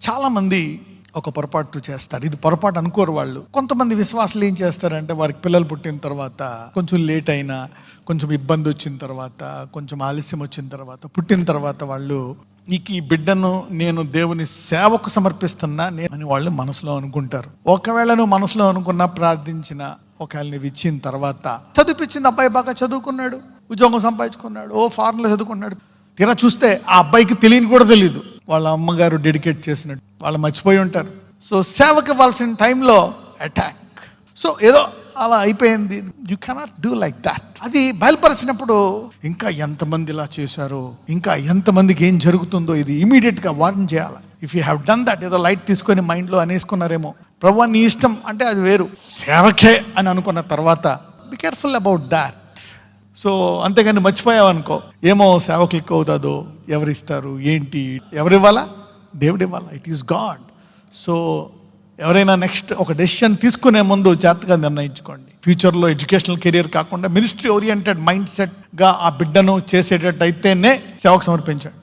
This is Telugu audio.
చాలామంది ఒక పొరపాటు చేస్తారు. ఇది పొరపాటు అనుకోరు వాళ్ళు. కొంతమంది విశ్వాసులు ఏం చేస్తారంటే వారికి పిల్లలు పుట్టిన తర్వాత కొంచెం లేట్ అయినా కొంచెం ఇబ్బంది వచ్చిన తర్వాత కొంచెం ఆలస్యం వచ్చిన తర్వాత పుట్టిన తర్వాత వాళ్ళు నీకు ఈ బిడ్డను నేను దేవుని సేవకు సమర్పిస్తున్నా నేను అని వాళ్ళు మనసులో అనుకుంటారు. ఒకవేళ నువ్వు మనసులో అనుకున్నా ప్రార్థించిన ఒకవేళ నువ్వు ఇచ్చిన తర్వాత చదివిపించింది అబ్బాయి బాగా చదువుకున్నాడు ఉద్యోగం సంపాదించుకున్నాడు ఓ ఫారెన్లో చదువుకున్నాడు తీరా చూస్తే ఆ అబ్బాయికి తెలియని కూడా తెలియదు వాళ్ళ అమ్మగారు డెడికేట్ చేసినట్టు. వాళ్ళు మర్చిపోయి ఉంటారు. సో సేవకి ఇవ్వాల్సిన టైంలో అటాక్ సో ఏదో అలా అయిపోయింది. You cannot do like that అది బయలుపరిచినప్పుడు ఇంకా ఎంతమంది ఇలా చేశారో ఇంకా ఎంతమందికి ఏం జరుగుతుందో ఇది ఇమీడియట్గా వార్న్ చేయాలి. If you have done that ఏదో లైట్ తీసుకొని మైండ్లో అనేసుకున్నారేమో. ప్రభు నీ ఇష్టం అంటే అది వేరు. సేవకే అని అనుకున్న తర్వాత be careful about that so అంతేగాని మర్చిపోయావు అనుకో ఏమో సేవకులకి అవుతుందో ఎవరిస్తారు? ఏంటి? ఎవరివ్వాలా? దేవుడు ఇవ్వాలా ఇట్ ఈస్ గాడ్ సో ఎవరైనా నెక్స్ట్ ఒక డెసిషన్ తీసుకునే ముందు జాగ్రత్తగా నిర్ణయించుకోండి. ఫ్యూచర్లో ఎడ్యుకేషనల్ కెరియర్ కాకుండా మినిస్ట్రీ ఓరియంటెడ్ మైండ్ సెట్గా ఆ బిడ్డను చేసేటట్టు అయితేనే సేవకు సమర్పించండి.